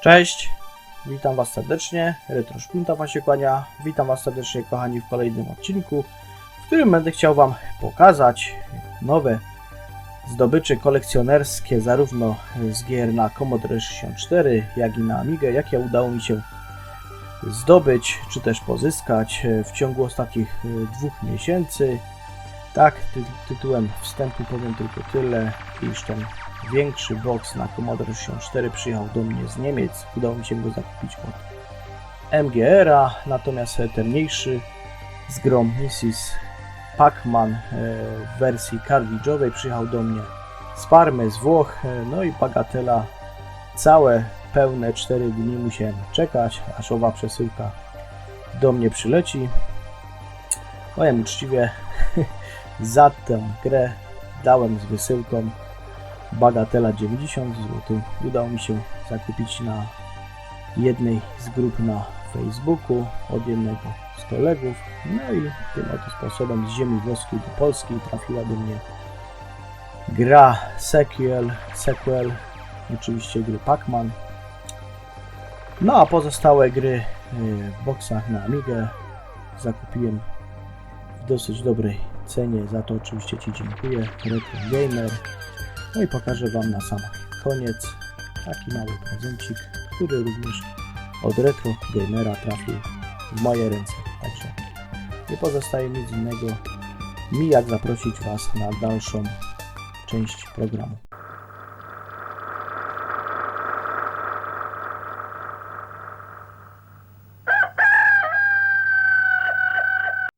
Cześć, witam Was serdecznie. Retro Szpunta Was się kłania. Witam Was serdecznie, kochani, w kolejnym odcinku, w którym będę chciał Wam pokazać nowe zdobycze kolekcjonerskie, zarówno z gier na Commodore 64, jak i na Amigę, jakie udało mi się zdobyć, czy też pozyskać w ciągu ostatnich e, dwóch miesięcy. Tak, ty tytułem wstępu powiem tylko tyle, iż ten większy box na Commodore 64 przyjechał do mnie z Niemiec. Udało mi się go zakupić od MGR-a, natomiast ten mniejszy z grą Mrs. Pac-Man e, w wersji cartridge'owej przyjechał do mnie z Parmy, z Włoch, e, no i bagatela całe pełne 4 dni musiałem czekać, aż owa przesyłka do mnie przyleci. Powiem uczciwie, za tę grę dałem z wysyłką bagatela 90 zł. Udało mi się zakupić na jednej z grup na Facebooku od jednego z kolegów. No i tym oto sposobem z ziemi włoskiej do Polski trafiła do mnie gra sequel, sequel oczywiście gry Pac-Man. No a pozostałe gry y, w boksach na Amigę zakupiłem w dosyć dobrej cenie. Za to oczywiście Ci dziękuję. Retro Gamer. No i pokażę Wam na sam koniec taki mały prezencik, który również od Retro Gamera trafił w moje ręce. Także nie pozostaje nic innego mi jak zaprosić Was na dalszą część programu.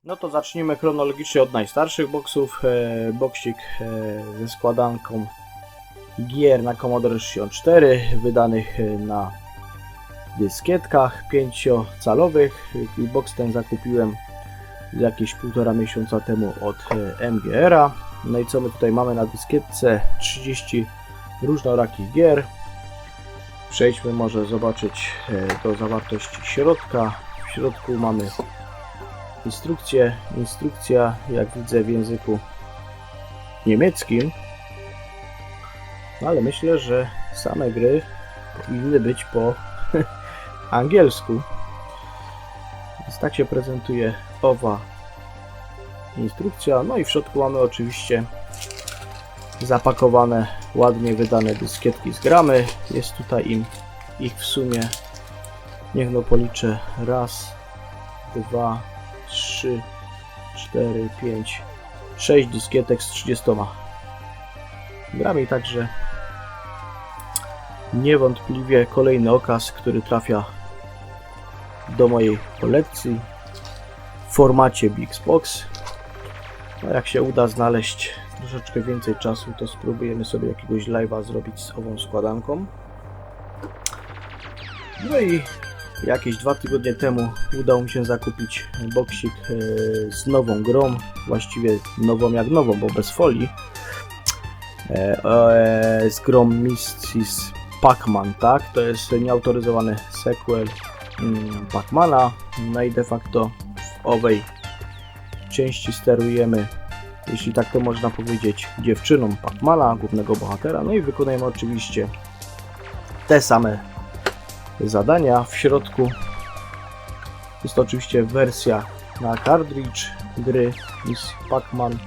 No to zacznijmy chronologicznie od najstarszych boksów. E, boksik e, ze składanką gier na Commodore 64 wydanych e, na dyskietkach 5-calowych. I box ten zakupiłem jakieś półtora miesiąca temu od e, MGR-a. No i co my tutaj mamy na dyskietce? 30 różnorakich gier. Przejdźmy może zobaczyć e, do zawartości środka. W środku mamy instrukcję. Instrukcja, jak widzę, w języku niemieckim. Ale myślę, że same gry powinny być po angielsku. Więc tak się prezentuje owa instrukcja. No i w środku mamy oczywiście zapakowane, ładnie wydane dyskietki z gramy. Jest tutaj im ich w sumie, niech no policzę, raz, dwa, trzy, cztery, pięć, sześć dyskietek z 30 grami, także niewątpliwie kolejny okaz, który trafia do mojej kolekcji w formacie Bixbox. No jak się uda znaleźć troszeczkę więcej czasu, to spróbujemy sobie jakiegoś live'a zrobić z ową składanką. No i jakieś dwa tygodnie temu udało mi się zakupić boksik e, z nową grą, właściwie nową jak nową, bo bez folii, e, e, z grą Mrs. Pac-Man, tak? To jest nieautoryzowany sequel mm, Pac-Mana. No i de facto w owej części sterujemy, jeśli tak to można powiedzieć, dziewczyną Pac-Mana, głównego bohatera. No i wykonujemy oczywiście te same zadania. W środku jest to oczywiście wersja na cartridge gry Miss Pac-Man.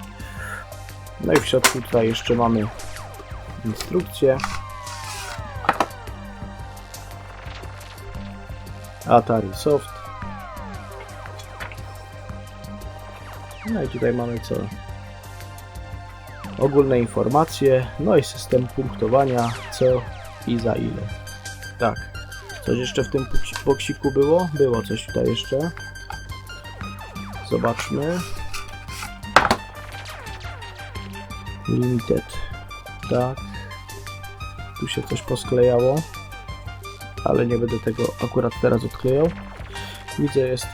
No i w środku tutaj jeszcze mamy instrukcję. Atari Soft. No i tutaj mamy co? Ogólne informacje, no i system punktowania, co i za ile. Tak. Coś jeszcze w tym boksi- boksiku było? Było coś tutaj jeszcze. Zobaczmy. Limited. Tak. Tu się coś posklejało ale nie będę tego akurat teraz odklejał. Widzę jest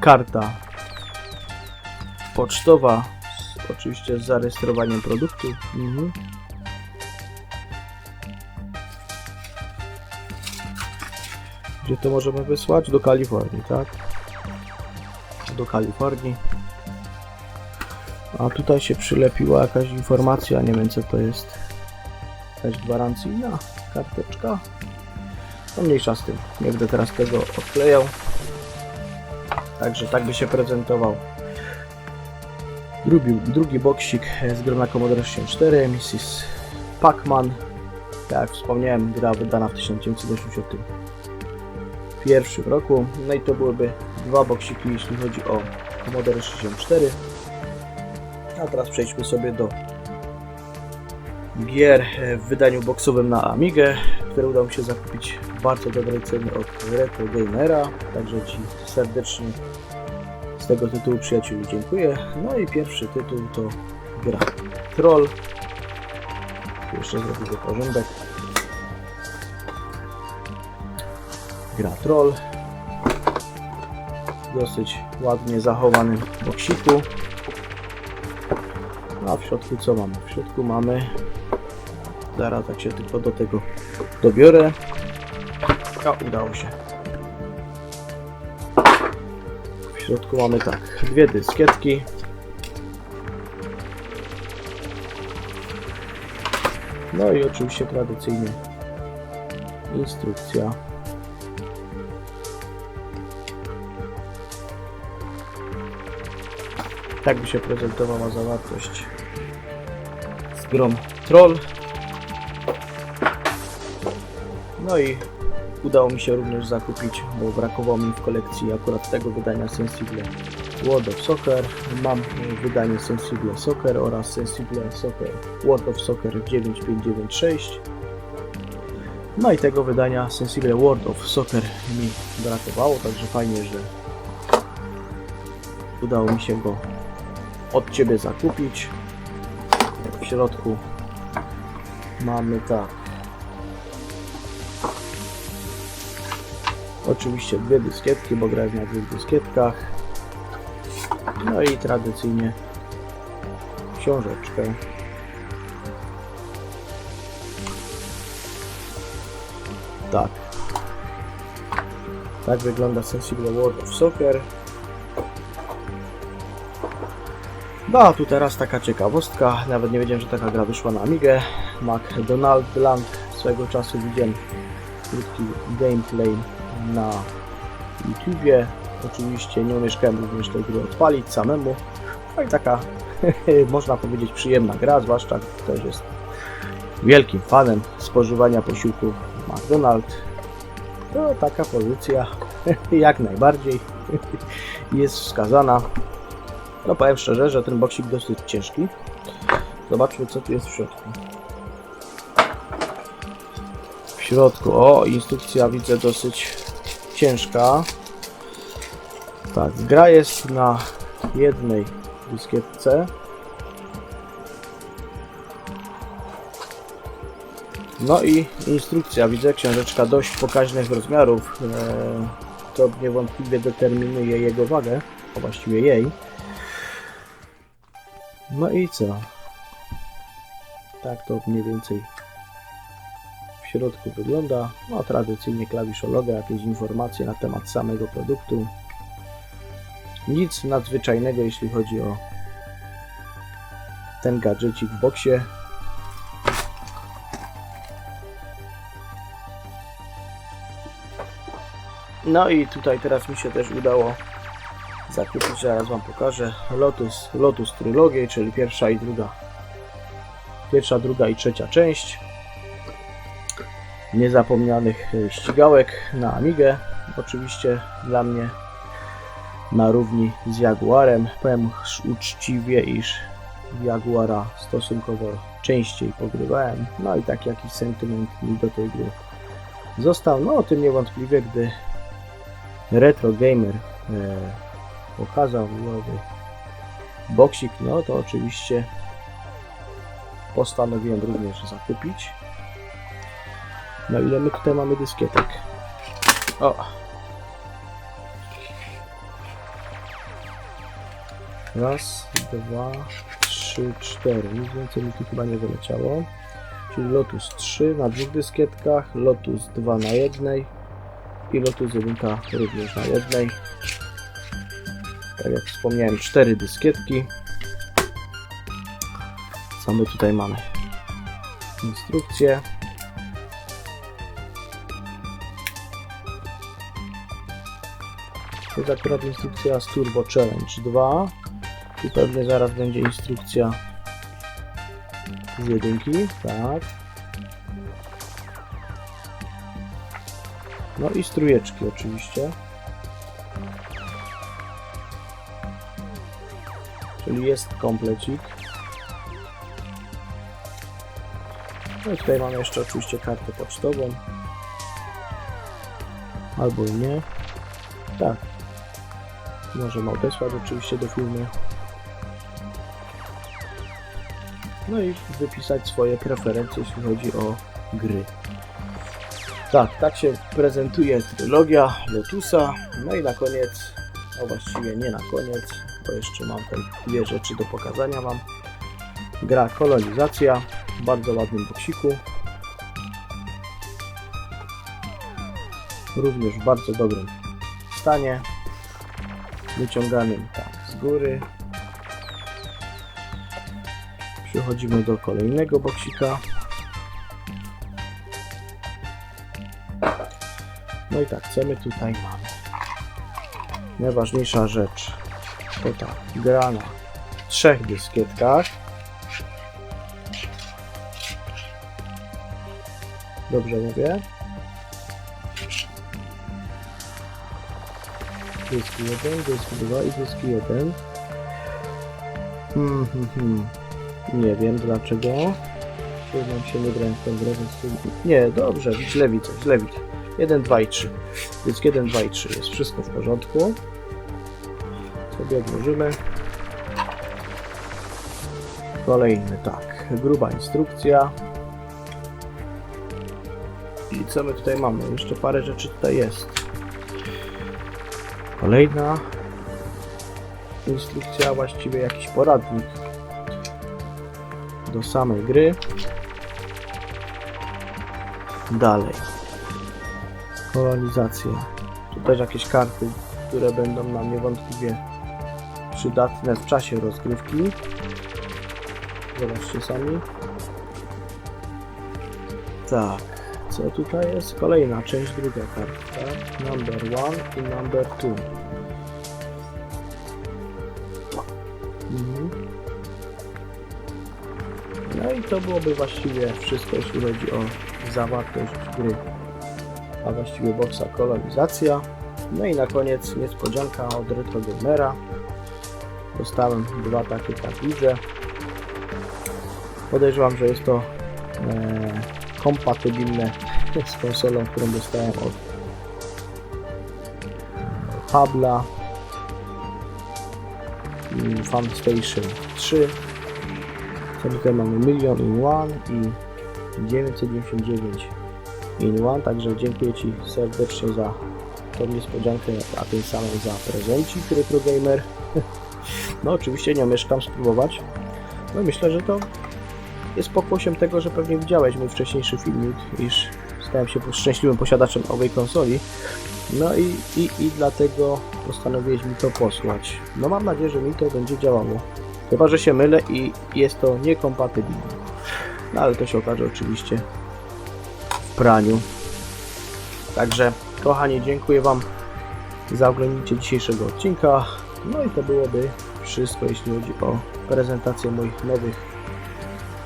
karta pocztowa, oczywiście z zarejestrowaniem produktu. Mhm. Gdzie to możemy wysłać? Do Kalifornii, tak? Do Kalifornii. A tutaj się przylepiła jakaś informacja, nie wiem co to jest. Jakaś gwarancyjna karteczka. No mniejsza z tym. Nie będę teraz tego odklejał. Także tak by się prezentował drugi, drugi boksik z gry na Commodore 64, Mrs. Pac-Man. Tak jak wspomniałem, gra wydana w 1981 roku. No i to byłyby dwa boksiki, jeśli chodzi o Commodore 64. A teraz przejdźmy sobie do gier w wydaniu boksowym na Amigę, które udało mi się zakupić w bardzo dobrej cenie od Retro Gamera. Także Ci serdecznie z tego tytułu przyjaciół dziękuję. No i pierwszy tytuł to gra Troll. Jeszcze zrobię porządek. Gra Troll. Dosyć ładnie zachowanym boksiku. No a w środku co mamy? W środku mamy zaraz tak się tylko do tego dobiorę. O, udało się. W środku mamy tak, dwie dyskietki. No i oczywiście tradycyjnie instrukcja. Tak by się prezentowała zawartość z grom Troll. No i udało mi się również zakupić, bo brakowało mi w kolekcji akurat tego wydania Sensible World of Soccer. Mam wydanie Sensible Soccer oraz Sensible Soccer World of Soccer 9596. No i tego wydania Sensible World of Soccer mi brakowało, także fajnie, że udało mi się go od Ciebie zakupić. W środku mamy tak Oczywiście dwie dyskietki, bo grałem na dwóch dyskietkach. No i tradycyjnie książeczkę. Tak. Tak wygląda Sensible World of Soccer. No a tu teraz taka ciekawostka, nawet nie wiedziałem, że taka gra wyszła na Amigę. McDonald Land swego czasu widziałem krótki gameplay na YouTubie. Oczywiście nie umieszkałem również tej gry odpalić samemu. No i taka, można powiedzieć, przyjemna gra, zwłaszcza ktoś jest wielkim fanem spożywania posiłków McDonald's. To taka pozycja jak najbardziej jest wskazana. No powiem szczerze, że ten boksik dosyć ciężki. Zobaczmy co tu jest w środku. W środku, o instrukcja widzę dosyć ciężka. Tak, gra jest na jednej dyskietce. No i instrukcja, widzę książeczka dość pokaźnych rozmiarów. Eee, to niewątpliwie determinuje jego wagę, a właściwie jej. No i co? Tak to mniej więcej środku wygląda. No, tradycyjnie klawiszologia, jakieś informacje na temat samego produktu. Nic nadzwyczajnego, jeśli chodzi o ten gadżecik w boksie. No i tutaj teraz mi się też udało zakupić, zaraz Wam pokażę, Lotus, Lotus Trylogię, czyli pierwsza i druga pierwsza, druga i trzecia część niezapomnianych e, ścigałek na Amigę. Oczywiście dla mnie na równi z Jaguarem. Powiem uczciwie, iż Jaguara stosunkowo częściej pogrywałem. No i tak jakiś sentyment mi do tej gry został. No o tym niewątpliwie, gdy Retro Gamer e, pokazał nowy boksik, no to oczywiście postanowiłem również zakupić. No ile my tutaj mamy dyskietek? O! Raz, dwa, trzy, cztery. Nic więcej mi tu chyba nie wyleciało. Czyli Lotus 3 na dwóch dyskietkach, Lotus 2 na jednej i Lotus 1 również na jednej. Tak jak wspomniałem, cztery dyskietki. Co my tutaj mamy? Instrukcje. To jest akurat instrukcja z Turbo Challenge 2. I pewnie zaraz będzie instrukcja z jedynki, tak. No i strujeczki oczywiście. Czyli jest komplecik. No i tutaj mamy jeszcze oczywiście kartę pocztową. Albo nie. Tak. Możemy odesłać oczywiście do firmy. No i wypisać swoje preferencje, jeśli chodzi o gry. Tak, tak się prezentuje trylogia Lotusa. No i na koniec, no właściwie nie na koniec, bo jeszcze mam tutaj dwie rzeczy do pokazania Wam. Gra kolonizacja w bardzo ładnym boksiku. Również w bardzo dobrym stanie. Wyciąganym tak z góry. Przechodzimy do kolejnego boksika. No i tak, co my tutaj mamy? Najważniejsza rzecz to ta gra na trzech dyskietkach. Dobrze mówię? Dysk 1, dysk 2 i dysk 1. Hmm, hmm, hmm. Nie wiem dlaczego. Przyznam się, nie grałem w tę grę, więc... Nie, dobrze, źle widzę, źle widzę. 1, 2 i 3. Dysk 1, 2 i 3. Jest wszystko w porządku. Sobie odłożymy. Kolejny, tak. Gruba instrukcja. I co my tutaj mamy? Jeszcze parę rzeczy tutaj jest. Kolejna instrukcja, właściwie jakiś poradnik do samej gry. Dalej. Kolonizacja. Tu też jakieś karty, które będą nam niewątpliwie przydatne w czasie rozgrywki. Zobaczcie sami. Tak. Co tutaj jest? Kolejna część, druga karta. Number one i number two. Mhm. No i to byłoby właściwie wszystko, jeśli chodzi o zawartość gry. A właściwie boxa kolonizacja. No i na koniec niespodzianka od Retro Gamera. Dostałem dwa takie tabliże. Podejrzewam, że jest to e, kompatybilne z konsolą, którą dostałem od Pabla i FunStation 3 co tutaj mamy milion in one i 999 in one, także dziękuję Ci serdecznie za tą niespodziankę, a tym samym za prezencik Retro Gamer. No oczywiście nie omieszkam spróbować. No myślę, że to jest pokłosiem tego, że pewnie widziałeś mój wcześniejszy filmik, iż stałem się szczęśliwym posiadaczem owej konsoli. No i, i, i dlatego postanowiłeś mi to posłać. No mam nadzieję, że mi to będzie działało. Chyba, że się mylę i jest to niekompatybilne. No ale to się okaże oczywiście w praniu. Także, kochani, dziękuję Wam za oglądnięcie dzisiejszego odcinka. No i to byłoby wszystko, jeśli chodzi o prezentację moich nowych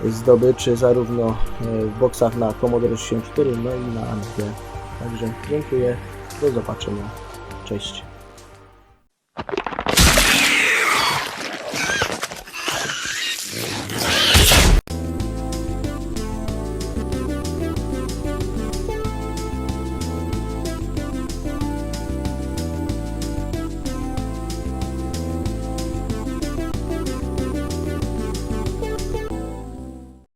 zdobyczy, zarówno e, w boksach na Commodore 64, no i na Amstrad. Także dziękuję, do zobaczenia, cześć.